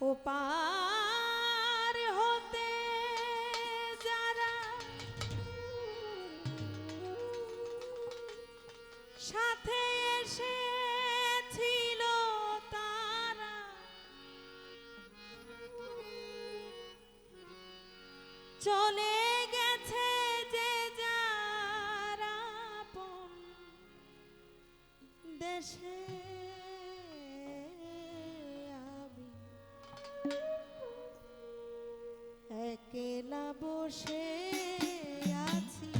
ও হতে যারা সাথে এসেছিল তারা চলে বসে আছি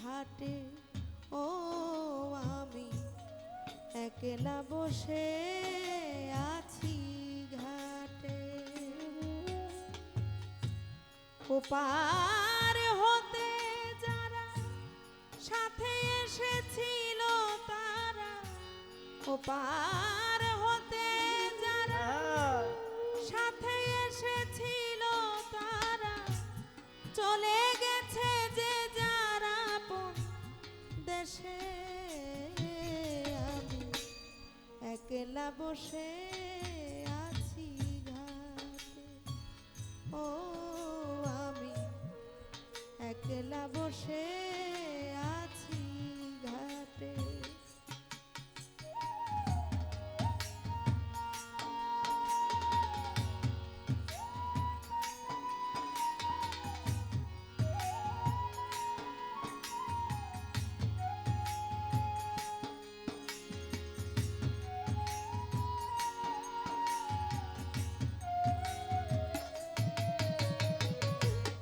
ঘাটে। ও আমি একলা বসে আছি ঘাটে। ওপার হতে যারা সাথে এসেছিল তারা, ওপার চলে গেছে যে যারা দেশে আমি একলা বসে আছি ঘাটে। ও আমি একলা বসে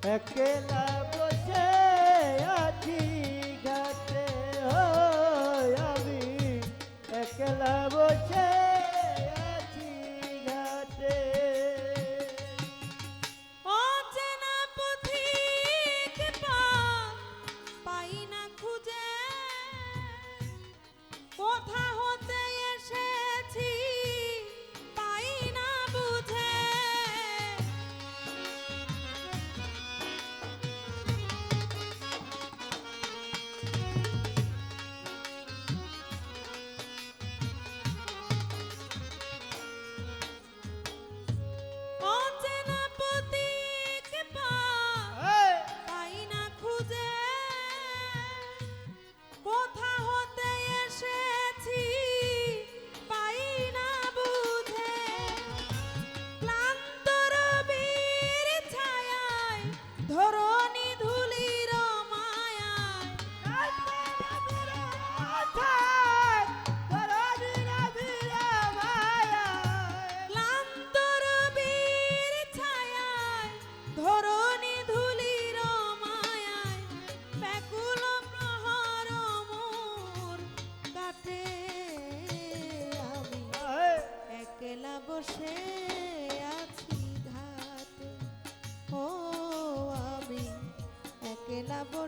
একলা বসে আছি ঘাটে ও আমি একলা বসে আছি ঘাটে। অচেনা পথিক পথ পাই না খুঁজে, কোথা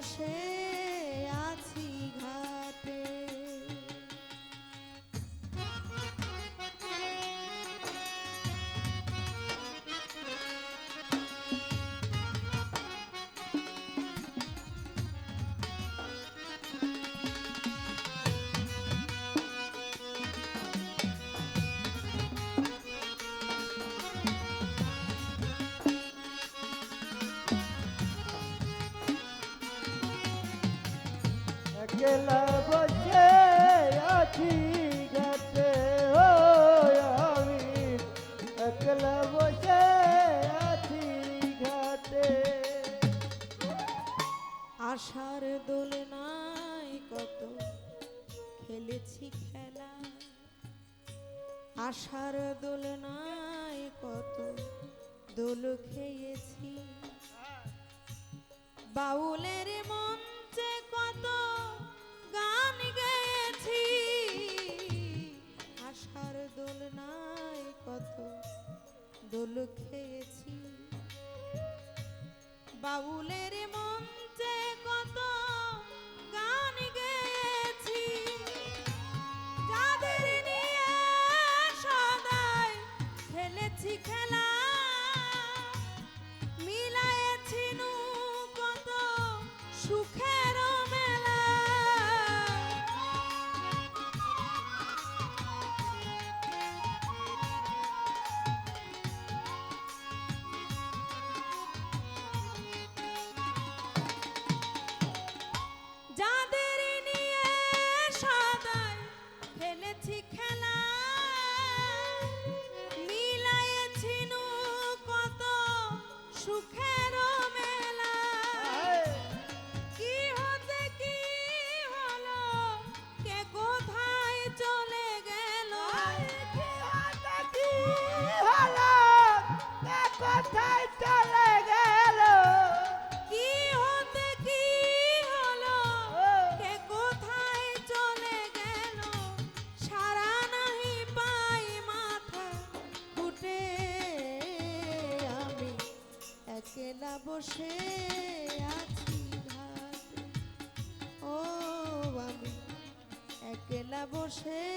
বসে আমি একলা ঘাটে। আশার দোলনায় কত, খেলেছি খেলা। আশার দোলনায় কত, দোল খেয়েছি। বাউলের মঞ্চে দোল খেয়েছি। বাউলের মঞ্চে বসে আছি ঘাটে ও আমি একলা বসে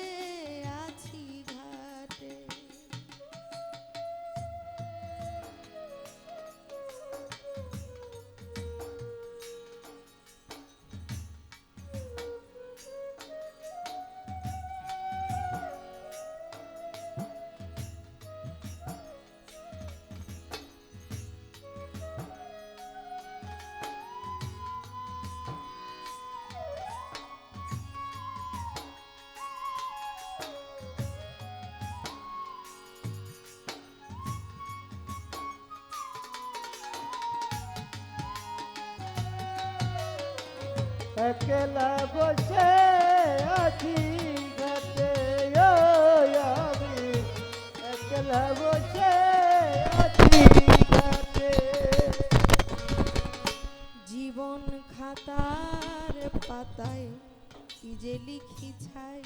একলা বসে আছি ঘাটে আমি। একলা বসে আছি ঘাটে জীবন খাতার পাতায় কি যে লিখি ছাই।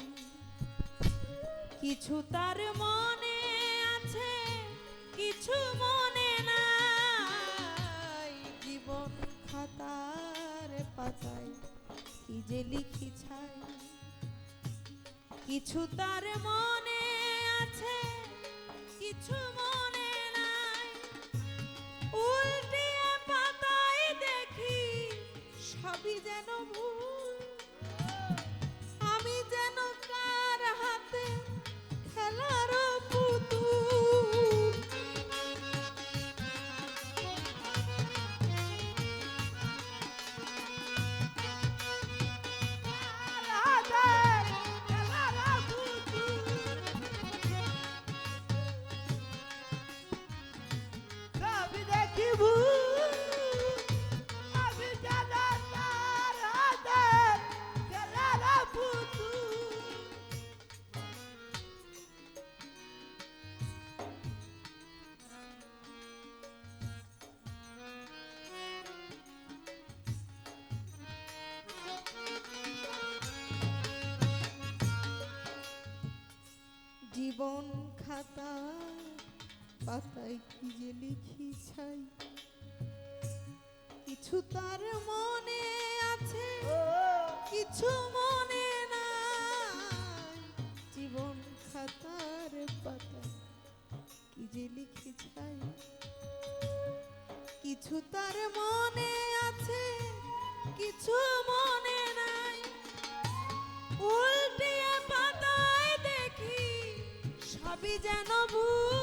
কিছু তার মনে আছে, কিছু মনে নাই। জীবন খাতার পাতায় কি যে লিখি ছাই? কিছু তার মনে আছে, কিছু মনে নাই। উল্টিয়ে পাতায় দেখি সবই যেন ভুল। জীবন খাতা, পাতায় কি যে লিখি ছাই। কিছু তার মনে আছে, কিছু মনে নাই। জীবন খাতার পাতায় কি যে লিখি ছাই। কিছু তার মনে আছে, কিছু মনে নাই। উল্টিয়ে সবই যেন ভুল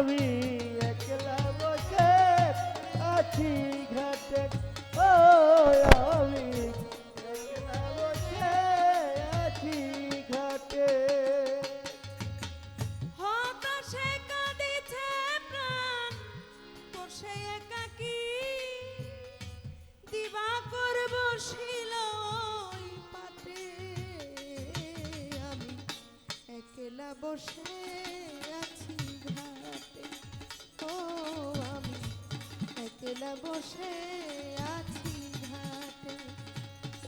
আমি একলা বসে আছি ঘাটে। ও, আমি একলা বসে আছি ঘাটে। হতাশে কাঁদিছে প্রাণ তোর সে একাকী। দিবা করব শিল পাটে আমি একলা বসে বসে আছি ঘাটে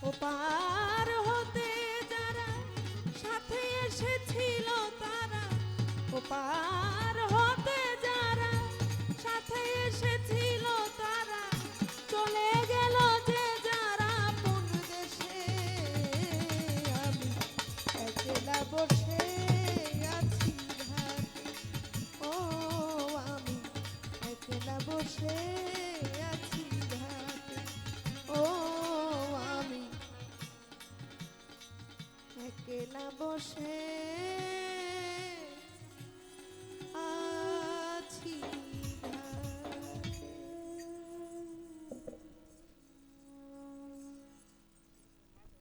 ওপার হতে যারা সাথে এসেছিল তারা, ওপার হতে যারা সাথে এসেছিল তারা, চলে গেল যে যারা মন দেশে। আমি একলা বসে আছি ঘাটে ও, আমি একলা বসে আছি ঘাটে ও আমি একলা বসে